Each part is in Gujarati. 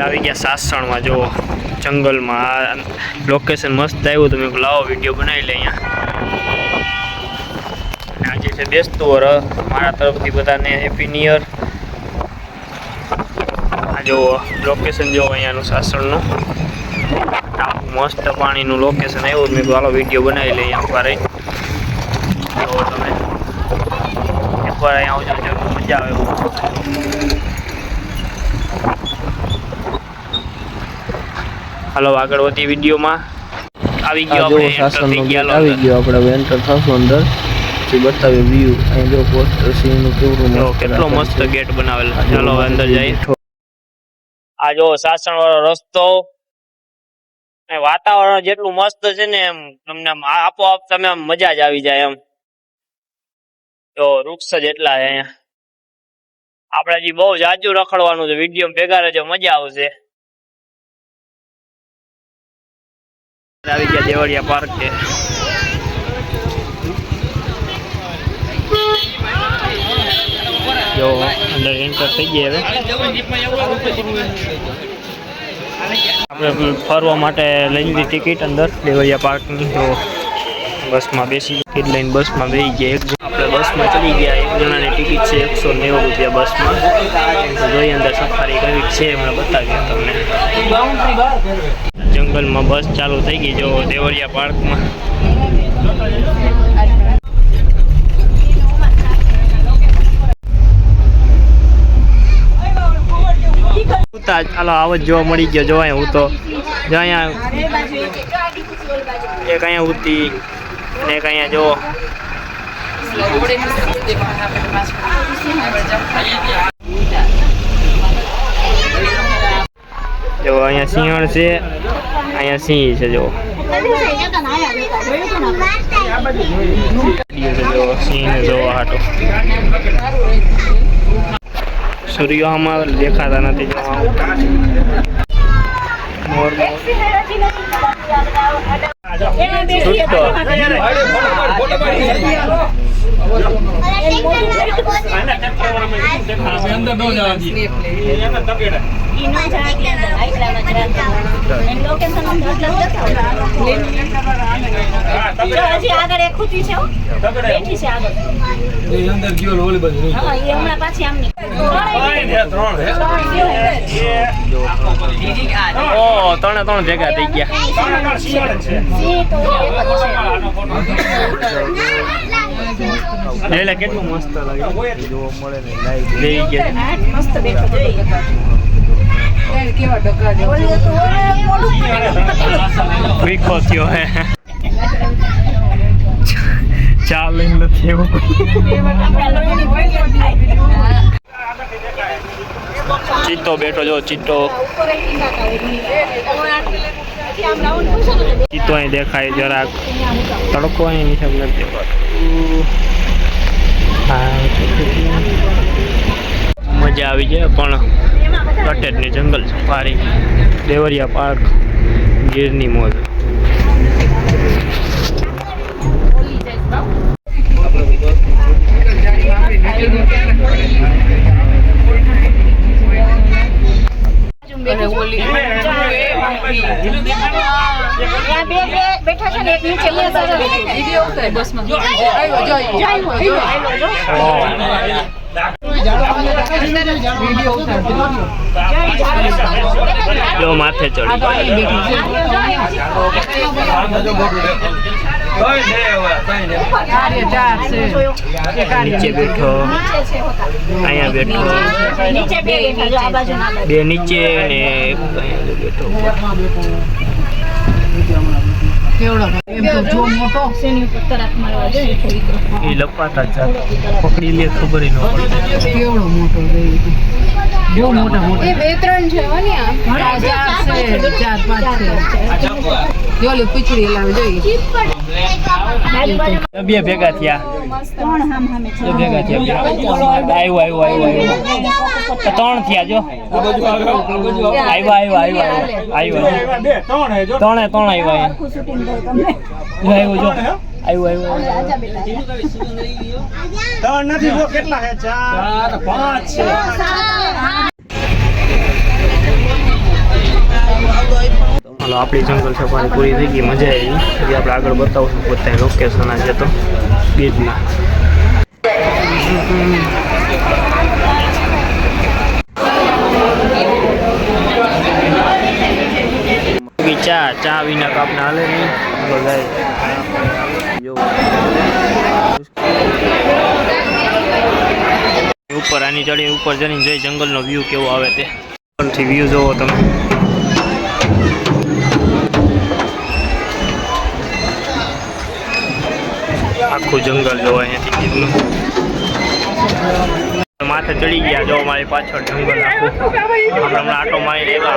આવી ગયા સાસણમાં જો જંગલમાં. આ લોકેશન મસ્ત આવ્યું તો મેં લાવો વીડિયો બનાવી લે અહીંયા. આજે છે બેસતું વર મારા તરફથી બધાને હેપી નિયર આ જો લોકેશન જો અહીંયાનું સાસણનું. મસ્ત પાણીનું લોકેશન આવ્યું મેં હાલો વીડિયો બનાવી લઈએ એકવાર જો તમે. એકવાર અહીંયા આવજો મજા આવે હાલો આગળ વધી વિડીયોમાં. આવી ગયો આપણે એન્ટર થઈ ગયા આવી ગયો આપણે હવે એન્ટર થશું અંદર. પછી બતાવે વ્યૂ અહીં જો પોસ્ટર સીનું કેવડું જો મસ્ત કેટલો મસ્ત ગેટ બનાવેલો. ચાલો અંદર જઈએ. આ જો સાસણ વાળો રસ્તો વાતાવરણ જેટલું મસ્ત છે ને એમ તમને આપોઆપ તમે આમ મજા જ આવી જાય એમ. જો વૃક્ષ જ એટલા છે અહીંયા. આપણે હજી બહુ જાજુ રખડવાનું છે. વીડિયો ભેગા રહેજો મજા આવશે. આવી ગયા દેવળિયા પાર્ક છે જો, અંદર એન્ટર થઈ ગયા હવે. આપણે ફરવા માટે લઈ લીધી ટિકિટ અંદર, દેવળિયા પાર્કની તો બસમાં બેસી ટિકિટ લઈને બસમાં બેસી ગયા. એક આપણે બસમાં ચડી ગયા. એક જણાની ટિકિટ છે એકસો નેવું રૂપિયા બસમાં. જોઈ અંદર સફારી કરવી છે એમણે બતાવ્યા તમને. જંગલમાં બસ ચાલુ થઈ ગઈ જો દેવરિયા પાર્કમાં. ચાલો આવો જ જોવા મળી ગયો. જો અહીંયા હું તો. જો અહીંયા એક અહીંયા ઉતી અને એક અહીંયા જો જો અહીંયા સિંહણ છે. અહીંયા સિંહ છે જો. સૂર્ય આમાં દેખાતા નથી જોવા મોર છૂટતો હજી આગળ એક ખૂટી છે હો. બેઠી છે આગળ હા, એ હમણાં પાછી. આમની ઓ ત્રણે ત્રણ ભેગા થઈ ગયા સિંહ તો એક જ છે એટલે કેટલું મસ્ત લાગે જોવા મળે ને લાઈવ લઈ ગયા હા, મસ્ત બેઠો જોઈ ઓલી તો ઓલે મોઢું પકડેલું. વીખો થયો હે ચાલ લઈને નથી એવું આપણા લોહીની ભેગી થાય. ચિત્તો બેઠો જો ચિત્તો ઉપર એક ટીંગાતા હોય. પછી આમ રાઉન્ડ પૂછો તો ચિત્તો અહીં દેખાય જરાક તડકો અહીં નીચે નથી દેખાતો હા મજા આવી જાય પણ કટેજની જંગલ સફારી દેવરિયા પાર્ક ગીરની મોજ. અને બે બેઠા છે ને માથે ચડી આ બાજુ ના બાજુ. બે નીચે ને એક બેઠો. એ લપાતા પકડી લે, ખબર ન પડે. એ બે ત્રણ છે હો ને આ. આ ચાર છે ચાર પાંચ છે. જોલી પૂછડી લાવે જોઈએ બે ભેગા થયા. ત્રણ હામ હામે છે. બે ભેગા થયા આયો આવ્યો આવ્યો આવ્યો આવ્યો ત્રણ થયા જો. આવ્યો આવ્યો આયો આયો ત્રણે ત્રણ આવ્યા અહીંયા. આખું shooting થયું તમને. જો આવ્યો જો. આવ્યો આવ્યો આજા બેટા. પાંચ છે. ચાલો આપણી જંગલ સફારી પૂરી થઈ ગઈ મજા આવી. હજી આપણે આગળ બતાવશું બધા લોકેશન આજે તો. ગીરના બાકી ચા ચા વિના કાપના હાલે નહીં. તો ઉપર આની ચડી ઉપર જઈને જોઈ જંગલનો વ્યૂ કેવો આવે તે. થી વ્યૂ જોવો તમે. આખું જંગલ જો અહીંયાથી કીધું. માથે ચડી ગયા જો મારી પાછળ જંગલ આખું. હમણાં આટો મારી લેવા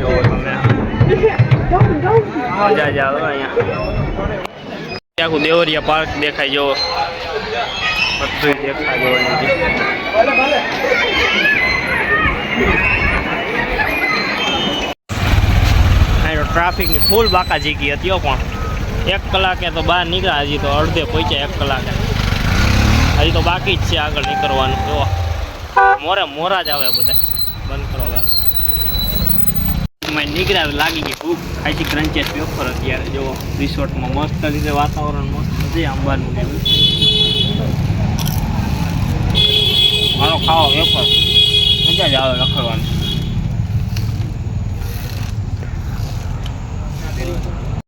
જો તમે. મજા જ આવે અહીંયા. આખું દેવરિયા પાર્ક દેખાય જો બધું દેખાય જો ટ્રાફિકની ફૂલ બાકાજી ગઈ હતી પણ. એક કલાકે તો બહાર નીકળ્યા હજી તો અડધે પહોંચ્યા એક કલાકે. હજી તો બાકી જ છે આગળ નીકળવાનું. જો, મોરે મોરા જ આવે બધા. બંધ કરો મેં નીકળ્યા લાગી ગઈ ખૂબ ખાઈથી ક્રંચે પેપર અત્યારે, જો રિસોર્ટમાં મસ્ત રીતે વાતાવરણ, મસ્ત છે આંબાનું ને મારો ખાવા વેફર. મજા જ આવે રખડવાનું.